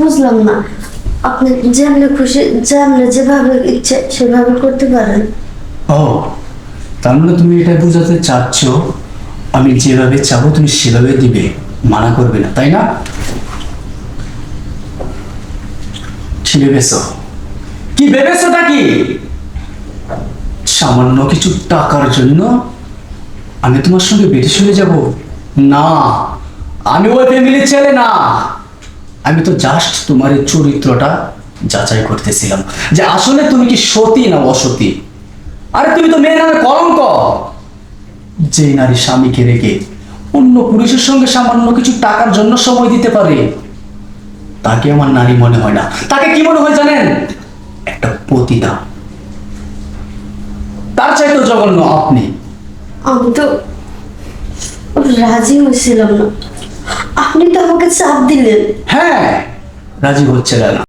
বুঝলাম না। আপনি খুশি যেভাবে ইচ্ছে সেভাবে করতে পারেন। ও, তার মানে তুমি এটা বোঝাতে চাচ্ছ, আমি যেভাবে চাবো তুমি সেভাবে দিবে, মানা করবে না, তাই না? কি ভেবেছো? কি ভেবেছোটা কি? সামান্য কিছু টাকার জন্য আমি তোমার সঙ্গে ব্রিটিশ হয়ে যাব? না, আমি ওই ফ্যামিলির ছেলে না। আমি তো জাস্ট তোমার এই চরিত্রটা যাচাই করতেছিলাম। যে আসলে তুমি কি সতী না অসতী? আরে তুমি তো মেয়ে নামে কলঙ্ক। যে নারী স্বামীকে রেখে অন্য পুরুষের সঙ্গে সামান্য কিছু টাকার জন্য সময় দিতে পারে, তাকে আমার নারী মনে হয় না। তাকে কি মনে হয় জানেন? একটা পতিতা। তার চাইতেও জঘন্য আপনি। আমি তো রাজি হয়েছিলাম না। আপনি তো আমাকে চাপ দিলেন। হ্যাঁ রাজি হচ্ছে না